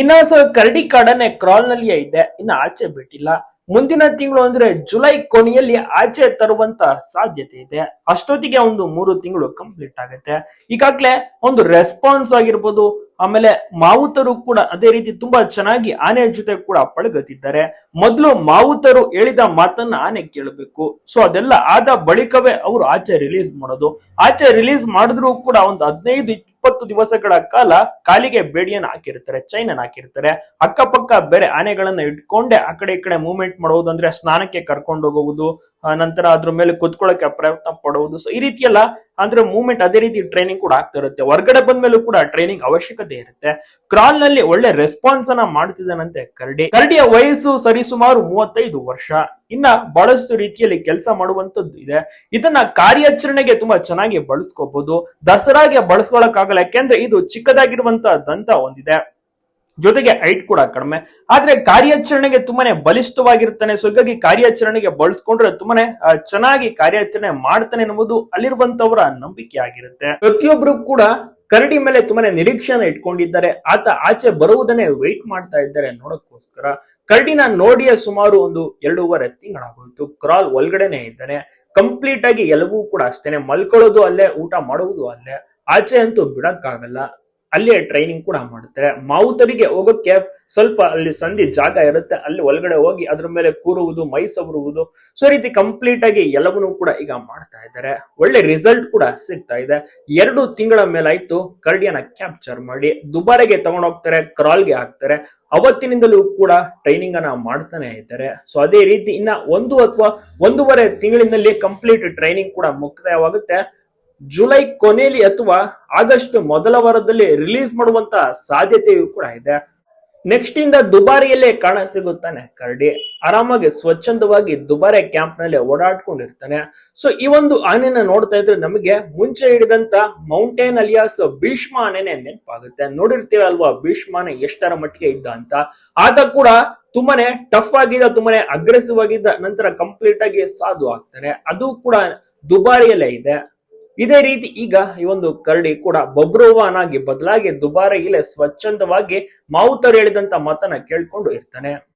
ಇನ್ನ ಸೊ ಕರಡಿ ಕಾಡನೆ ಕ್ರಾಲ್ ನಲ್ಲಿಯೇ ಇದೆ. ಇನ್ನ ಆಚೆ ಬಿಟ್ಟಿಲ್ಲ. ಮುಂದಿನ ತಿಂಗಳು ಅಂದ್ರೆ ಜುಲೈ ಕೊನೆಯಲ್ಲಿ ಆಚೆ ತರುವಂತ ಸಾಧ್ಯತೆ ಇದೆ. ಅಷ್ಟೊತ್ತಿಗೆ ಒಂದು ಮೂರು ತಿಂಗಳು ಕಂಪ್ಲೀಟ್ ಆಗುತ್ತೆ. ಈಗಾಗ್ಲೇ ಒಂದು ರೆಸ್ಪಾನ್ಸ್ ಆಗಿರ್ಬೋದು. ಆಮೇಲೆ ಮಾವುತರು ಕೂಡ ಅದೇ ರೀತಿ ತುಂಬಾ ಚೆನ್ನಾಗಿ ಆನೆ ಜೊತೆ ಕೂಡ ಪಳಗತಿದ್ದಾರೆ ಮೊದಲು ಮಾವುತರು ಹೇಳಿದ ಮಾತನ್ನ ಆನೆ ಕೇಳಬೇಕು. ಸೊ ಅದೆಲ್ಲ ಆದ ಬಳಿಕವೇ ಅವರು ಆಚೆ ರಿಲೀಸ್ ಮಾಡೋದು. ಆಚೆ ರಿಲೀಸ್ ಮಾಡಿದ್ರು ಕೂಡ ಒಂದು ಹದಿನೈದು ಇಪ್ಪತ್ತು ದಿವಸಗಳ ಕಾಲ ಕಾಲಿಗೆ ಬೇಡಿಯನ್ನು ಹಾಕಿರ್ತಾರೆ ಚೈನ್ ಅನ್ನ ಹಾಕಿರ್ತಾರೆ. ಅಕ್ಕಪಕ್ಕ ಬೇರೆ ಆನೆಗಳನ್ನ ಇಟ್ಕೊಂಡೆ ಆ ಕಡೆ ಈ ಕಡೆ ಮೂವ್ಮೆಂಟ್ ಮಾಡುವುದು ಅಂದ್ರೆ ಸ್ನಾನಕ್ಕೆ ಕರ್ಕೊಂಡು ಹೋಗುವುದು ನಂತರ ಅದ್ರ ಮೇಲೆ ಕುತ್ಕೊಳ್ಳಕ್ಕೆ ಪ್ರಯತ್ನ ಪಡುವುದು. ಸೊ ಈ ರೀತಿ ಎಲ್ಲ ಅಂದ್ರೆ ಮೂವ್ಮೆಂಟ್ ಅದೇ ರೀತಿ ಟ್ರೈನಿಂಗ್ ಕೂಡ ಆಗ್ತಾ ಇರುತ್ತೆ. ಹೊರಗಡೆ ಬಂದ್ಮೇಲೂ ಕೂಡ ಟ್ರೈನಿಂಗ್ ಅವಶ್ಯಕತೆ ಇರುತ್ತೆ. ಕ್ರಾಲ್ನಲ್ಲಿ ಒಳ್ಳೆ ರೆಸ್ಪಾನ್ಸ್ ಅನ್ನ ಮಾಡ್ತಿದ್ದಾನಂತೆ ಕರಡಿ. ಕರಡಿಯ ವಯಸ್ಸು ಸರಿಸುಮಾರು ಮೂವತ್ತೈದು ವರ್ಷ. ಇನ್ನ ಬಹಳಷ್ಟು ರೀತಿಯಲ್ಲಿ ಕೆಲಸ ಮಾಡುವಂತದ್ದು ಇದೆ. ಇದನ್ನ ಕಾರ್ಯಾಚರಣೆಗೆ ತುಂಬಾ ಚೆನ್ನಾಗಿ ಬಳಸ್ಕೋಬಹುದು ದಸರಾಗೆ ಬಳಸ್ಕೊಳಕ್ಕಾಗಲ್ಲ. ಯಾಕೆಂದ್ರೆ ಇದು ಚಿಕ್ಕದಾಗಿರುವಂತ ದಂತ ಹೊಂದಿದೆ ಜೊತೆಗೆ ಹೈಟ್ ಕೂಡ ಕಡಿಮೆ. ಆದ್ರೆ ಕಾರ್ಯಾಚರಣೆಗೆ ತುಂಬಾನೇ ಬಲಿಷ್ಠವಾಗಿರ್ತಾನೆ. ಸೊ ಹೀಗಾಗಿ ಕಾರ್ಯಾಚರಣೆಗೆ ಬಳಸ್ಕೊಂಡ್ರೆ ತುಂಬಾನೇ ಚೆನ್ನಾಗಿ ಕಾರ್ಯಾಚರಣೆ ಮಾಡ್ತಾನೆ ಎನ್ನುವುದು ಅಲ್ಲಿರುವಂತವರ ನಂಬಿಕೆ ಆಗಿರುತ್ತೆ. ಪ್ರತಿಯೊಬ್ರು ಕೂಡ ಕರಡಿ ಮೇಲೆ ತುಂಬಾನೇ ನಿರೀಕ್ಷೆಯನ್ನು ಇಟ್ಕೊಂಡಿದ್ದಾರೆ. ಆತ ಆಚೆ ಬರುವುದನ್ನೇ ವೆಯ್ಟ್ ಮಾಡ್ತಾ ಇದ್ದಾರೆ ನೋಡೋಕ್ಕೋಸ್ಕರ. ಕರಡಿನ ನೋಡಿಯ ಸುಮಾರು ಒಂದು ಎರಡೂವರೆ ತಿಂಗಳಾಗೋಯ್ತು. ಕ್ರಾಲ್ ಒಳಗಡೆನೆ ಇದ್ದಾನೆ. ಕಂಪ್ಲೀಟ್ ಆಗಿ ಎಲ್ಲವೂ ಕೂಡ ಅಷ್ಟೇನೆ. ಮಲ್ಕೊಳ್ಳೋದು ಅಲ್ಲೇ, ಊಟ ಮಾಡುವುದು ಅಲ್ಲೇ. ಆಚೆ ಅಂತೂ ಬಿಡಕ್ಕಾಗಲ್ಲ. ಅಲ್ಲೇ ಟ್ರೈನಿಂಗ್ ಕೂಡ ಮಾಡ್ತಾರೆ ಮಾವುತರಿಗೆ ಹೋಗೋಕ್ಕೆ ಸ್ವಲ್ಪ ಅಲ್ಲಿ ಸಂಧಿ ಜಾಗ ಇರುತ್ತೆ. ಅಲ್ಲಿ ಒಳಗಡೆ ಹೋಗಿ ಅದ್ರ ಮೇಲೆ ಕೂರುವುದು, ಮೈ ಸವರುವುದು, ಸೊ ರೀತಿ ಕಂಪ್ಲೀಟ್ ಆಗಿ ಎಲ್ಲವನ್ನೂ ಕೂಡ ಈಗ ಮಾಡ್ತಾ ಇದ್ದಾರೆ. ಒಳ್ಳೆ ರಿಸಲ್ಟ್ ಕೂಡ ಸಿಗ್ತಾ ಇದೆ. ಎರಡು ತಿಂಗಳ ಮೇಲಾಯ್ತು, ಕರ್ಡಿಯನ್ನ ಕ್ಯಾಪ್ಚರ್ ಮಾಡಿ. ದುಬಾರೆಗೆ ತಗೊಂಡೋಗ್ತಾರೆ ಕ್ರಾಲ್ಗೆ ಹಾಕ್ತಾರೆ. ಅವತ್ತಿನಿಂದಲೂ ಕೂಡ ಟ್ರೈನಿಂಗ್ ಅನ್ನ ಮಾಡ್ತಾನೆ ಇದ್ದಾರೆ. ಸೊ ಅದೇ ರೀತಿ ಇನ್ನ ಒಂದು ಅಥವಾ ಒಂದೂವರೆ ತಿಂಗಳಿನಲ್ಲಿ ಕಂಪ್ಲೀಟ್ ಟ್ರೈನಿಂಗ್ ಕೂಡ ಮುಕ್ತಾಯವಾಗುತ್ತೆ. ಜುಲೈ ಕೊನೆಯಲ್ಲಿ ಅಥವಾ ಆಗಸ್ಟ್ ಮೊದಲ ವಾರದಲ್ಲಿ ರಿಲೀಸ್ ಮಾಡುವಂತ ಸಾಧ್ಯತೆಯೂ ಕೂಡ ಇದೆ. ನೆಕ್ಸ್ಟ್ ಇಂದ ದುಬಾರಿಯಲ್ಲೇ ಕಾಣ ಸಿಗುತ್ತಾನೆ ಕರಡಿ. ಆರಾಮಾಗಿ ಸ್ವಚ್ಛಂದವಾಗಿ ದುಬಾರೆ ಕ್ಯಾಂಪ್ನಲ್ಲಿ ಓಡಾಡ್ಕೊಂಡಿರ್ತಾನೆ. ಸೊ ಈ ಒಂದು ಆನೆನ ನೋಡ್ತಾ ಇದ್ರೆ ನಮಗೆ ಮುಂಚೆ ಹಿಡಿದಂತ ಮೌಂಟೇನ್ ಅಲಿಯಾಸ್ ಭೀಷ್ಮ ಆನೆನೆ ನೆನಪಾಗುತ್ತೆ. ನೋಡಿರ್ತೀವಿ ಅಲ್ವಾ ಆನೆ ಎಷ್ಟರ ಮಟ್ಟಿಗೆ ಇದ್ದ ಅಂತ. ಆತ ಕೂಡ ತುಂಬಾನೇ ಟಫ್ ಆಗಿದ್ದ, ತುಂಬಾನೇ ಅಗ್ರೆಸಿವ್ ಆಗಿದ್ದ, ನಂತರ ಕಂಪ್ಲೀಟ್ ಆಗಿ ಸಾಧು ಆಗ್ತಾನೆ. ಅದು ಕೂಡ ದುಬಾರಿಯಲ್ಲೇ ಇದೆ. ಇದೇ ರೀತಿ ಈಗ ಈ ಒಂದು ಕರಡಿ ಕೂಡ ಬಬ್ರುವಾನಾಗಿ ಬದಲಾಗಿ ದುಬಾರಿ ಇಲ್ಲೇ ಸ್ವಚ್ಛಂದವಾಗಿ ಮಾವುತರು ಹೇಳಿದಂತ ಮಾತನ್ನ ಕೇಳ್ಕೊಂಡು ಇರ್ತಾನೆ.